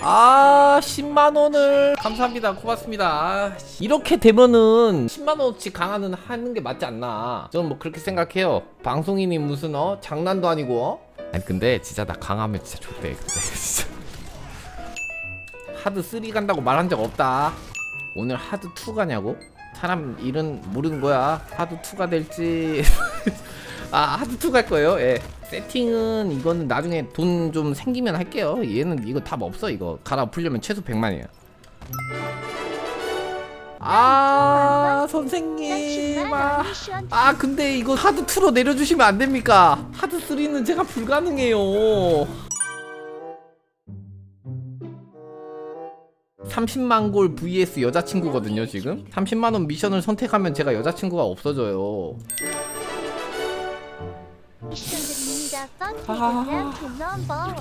아 10만원을 감사합니다. 고맙습니다. 아, 이렇게 되면은 10만원어치 강화는 하는 게 맞지 않나. 저는 뭐 그렇게 생각해요. 방송인이 무슨 어 장난도 아니고 어? 아니 근데 진짜 나 강하면 진짜 좋대. 근데 진짜. 하드 3 간다고 말한 적 없다. 오늘 하드 2 가냐고? 사람 일은 모르는 거야. 하드 2가 될지. 아 하드 2 갈 거예요? 예 세팅은 이거는 나중에 돈 좀 생기면 할게요. 얘는 이거 답 없어 이거. 갈아 풀려면 최소 100만이야 아 선생님. 아, 아 근데 이거 하드 2로 내려주시면 안 됩니까? 하드 3는 제가 불가능해요. 30만 골 vs 여자친구거든요 지금. 30만원 미션을 선택하면 제가 여자친구가 없어져요 축하드립니다. 아.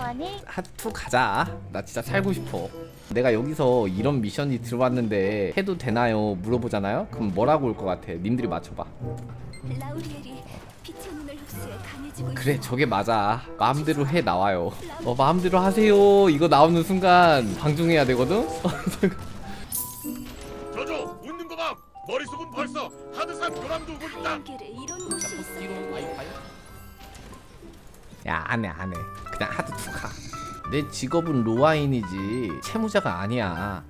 하투 가자. 나 진짜 살고 싶어. 내가 여기서 이런 미션이 들어왔는데 해도 되나요? 물어보잖아요. 그럼 뭐라고 올 것 같아? 님들이 맞춰봐. 라우리엘이 빛의 눈을 흡수해 강해지고 그래, 저게 맞아. 마음대로 해 나와요. 어, 마음대로 하세요. 이거 나오는 순간 방종해야 되거든. 저저 웃는 거 봐. 머릿속은 벌써 하드산 교란도 오고 있다. 이런 곳이 있어. 야, 안 해, 안 해. 그냥 하드 투 가. 내 직업은 로아인이지 채무자가 아니야.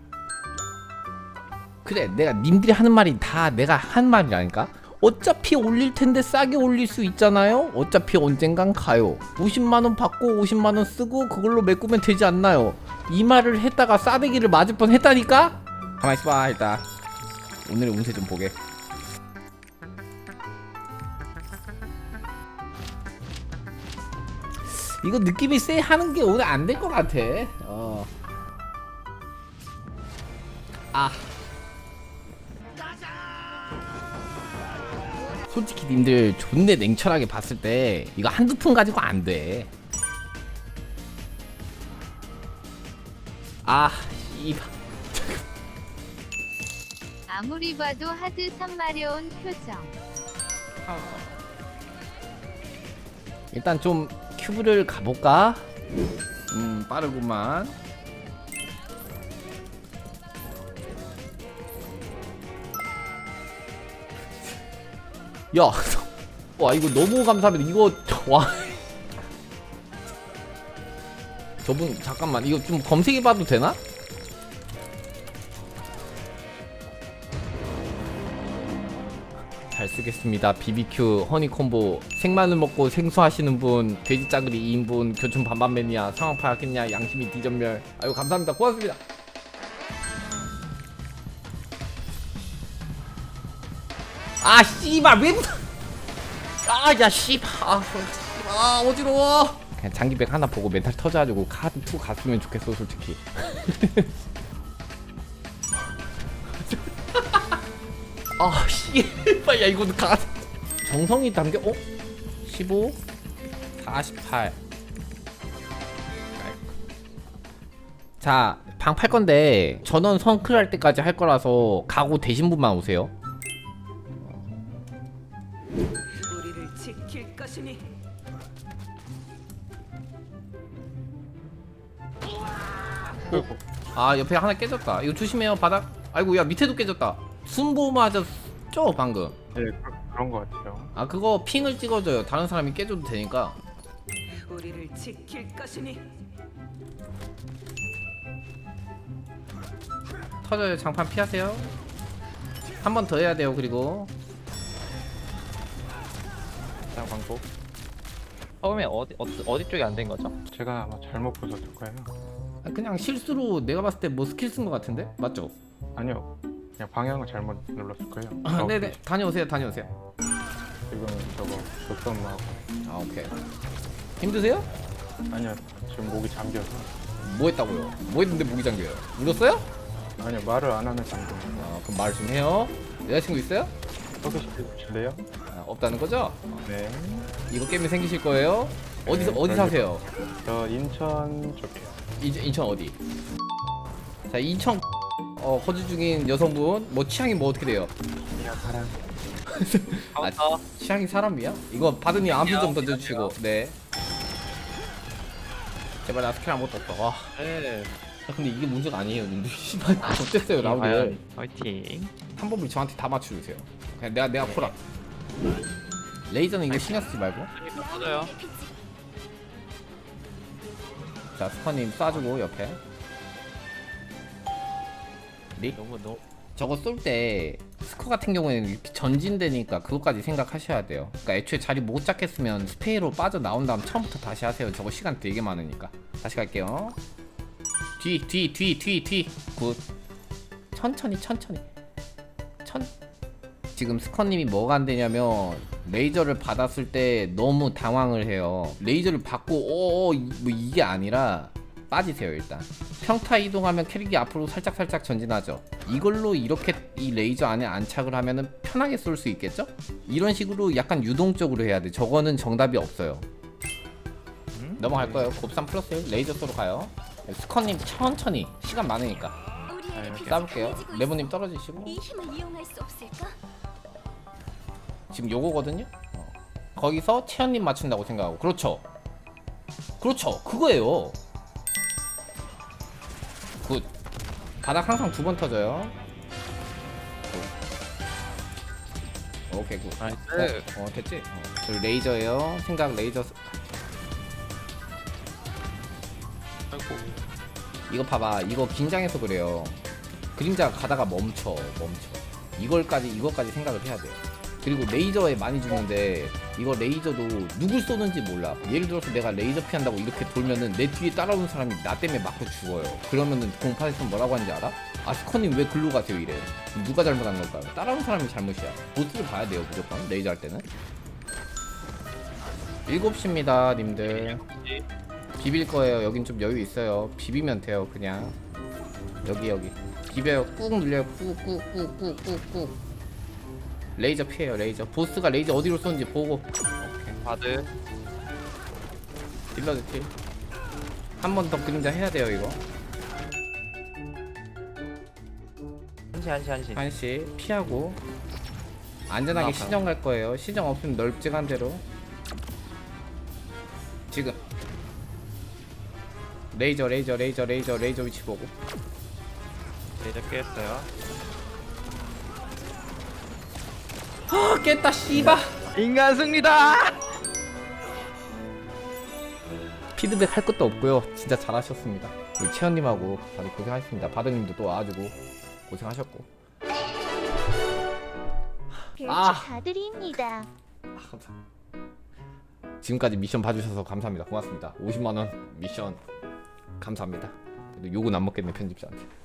그래, 내가 님들이 하는 말이 다 내가 한 말이라니까. 어차피 올릴 텐데 싸게 올릴 수 있잖아요. 어차피 언젠간 가요. 50만 원 받고 50만 원 쓰고 그걸로 메꾸면 되지 않나요? 이 말을 했다가 싸대기를 맞을 뻔 했다니까. 가만 있어봐 일단. 오늘의 운세 좀 보게. 이거 느낌이 쎄 하는 게 오늘 안 될 것 같아. 어. 아. 솔직히 님들 존내 냉철하게 봤을 때 이거 한두 푼 가지고 안 돼. 아, 이 아무리 봐도 하드 참 마려운 표정. 일단 좀 큐브를 가볼까? 음 빠르구만 야, 와 이거 너무 감사합니다. 이거 와 저분 잠깐만 이거 좀 검색해봐도 되나? 쓰겠습니다. BBQ 허니콤보 생마늘 먹고 생수 하시는 분 돼지 짜글이 2인분 교촌 반반 매니아 상황 파악했냐 양심이 디전멸 아유 감사합니다. 고맙습니다. 아 씨발 왜 아야 씨발 아, 아 어지러워 그냥 장기백 하나 보고 멘탈 터져가지고 카드 2 갔으면 좋겠어 솔직히 아 씨발 야 이거 가 정성이 담겨 어? 15 48 자, 방 팔 건데 전원 성클 할 때까지 할 거라서 가고 되신 분만 오세요. 우리를 지킬 것이니 아, 옆에 하나 깨졌다. 이거 조심해요, 바닥. 아이고, 야, 밑에도 깨졌다. 순보 맞았죠, 방금. 네, 그, 그런 것 같아요. 아, 그거 핑을 찍어줘요. 다른 사람이 깨줘도 되니까. 우리를 지킬 것이니 터져요, 장판 피하세요. 한 번 더 해야 돼요, 그리고. 장 광고. 처음에 어디 어디, 어디 쪽이 안 된 거죠? 제가 아마 잘못 보셨을 거예요. 아, 그냥 실수로 내가 봤을 때 뭐 스킬 쓴 거 같은데? 맞죠? 아니요, 그냥 방향을 잘못 눌렀을 거예요. 아, 어, 네네. 다녀오세요, 다녀오세요. 지금 저거 독성마하고 아, 오케이. 힘드세요? 아니요, 지금 목이 잠겨서 뭐 했다고요? 뭐 했는데 목이 잠겨요? 울었어요? 아니요 말을 안 하는 정도. 아, 그럼 말 좀 해요. 여자친구 있어요? 소개시켜 주실래요? 아, 없다는 거죠? 네. 이거 게임이 생기실 거예요. 어디서 네, 어디 사세요? 저 인천 쪽이에요. 인, 인천 어디? 자, 인천 어, 거주 중인 여성분 뭐 취향이 뭐 어떻게 돼요? 그냥 사랑. 카운터. 취향이 사람이야? 이거 받으니 암수 좀 던져주시고 네. 제발 나 스킬 아무것도 없어 와 네. 야, 근데 이게 문제가 아니에요 님들 씨발 어땠어요 라운드 화이팅. 한 번을 저한테 다 맞춰주세요 그냥 내가 내가 코라 레이저는 이거 신경 쓰지 말고 맞아요. 자 스커님 쏴주고 옆에 리? 너무 너무. 저거 쏠 때 스커 같은 경우에는 이렇게 전진되니까 그것까지 생각하셔야 돼요. 그러니까 애초에 자리 못 잡겠으면 스페이로 빠져 나온 다음 처음부터 다시 하세요. 저거 시간 되게 많으니까. 다시 갈게요. 뒤 뒤 뒤 뒤 뒤 굿. 천천히 천천히. 천. 지금 스커님이 뭐가 안 되냐면 레이저를 받았을 때 너무 당황을 해요. 레이저를 받고 어어 뭐 이게 아니라 빠지세요 일단 평타 이동하면 캐릭이 앞으로 살짝살짝 전진하죠 이걸로 이렇게 이 레이저 안에 안착을 하면은 편하게 쏠 수 있겠죠? 이런 식으로 약간 유동적으로 해야 돼 저거는 정답이 없어요 넘어갈 거예요 곱삼 플러스 1 레이저 쏘러 가요 스커님 천천히 시간 많으니까 싸볼게요 있어. 레모님 떨어지시고 이 힘을 이용할 수 없을까? 지금 요거거든요. 어. 거기서 채연님 맞춘다고 생각하고 그렇죠. 그렇죠. 그거예요. 바닥 항상 두 번 터져요. 굿. 오케이 굿. 나이스. 어, 어 됐지? 어. 그리고 레이저예요. 생각 레이저. 스- 아이고. 이거 봐봐. 이거 긴장해서 그래요. 그림자 가다가 멈춰, 멈춰. 이걸까지 이거까지 생각을 해야 돼요. 그리고 레이저에 많이 죽는데 이거 레이저도 누굴 쏘는지 몰라. 예를 들어서 내가 레이저 피한다고 이렇게 돌면은 내 뒤에 따라오는 사람이 나 때문에 맞고 죽어요. 그러면은 공판에서 뭐라고 하는지 알아? 아 스커님 왜 글로 가세요 이래. 누가 잘못한 걸까요? 따라오는 사람이 잘못이야. 보스를 봐야 돼요 무조건 레이저 할 때는. 7시입니다 님들. 비빌 거예요. 여긴 좀 여유 있어요. 비비면 돼요, 그냥. 여기 여기. 비벼요. 꾹 눌려요. 꾹꾹꾹꾹꾹꾹. 레이저 피해요, 레이저. 보스가 레이저 어디로 쏘는지 보고. 오케이. 바드. 딜러드 킬. 한 번 더 그림자 해야 돼요, 이거. 한시 한시 한시. 한시 피하고. 안전하게 나가. 시정 갈 거예요. 시정 없으면 널찍한 대로. 지금. 레이저, 레이저, 레이저, 레이저, 레이저 위치 보고. 레이저 깼어요. 아, 깼다, 씨바! 인간 승리다. 피드백 할 것도 없고요. 진짜 잘하셨습니다. 우리 채연님하고 다들 고생하셨습니다. 바드님도 또 와가지고 고생하셨고. 별 아. 축하드립니다. 아, 감사합니다. 지금까지 미션 봐주셔서 감사합니다. 고맙습니다. 50만 원 미션 감사합니다. 그래도 욕은 안 먹겠네 편집자한테.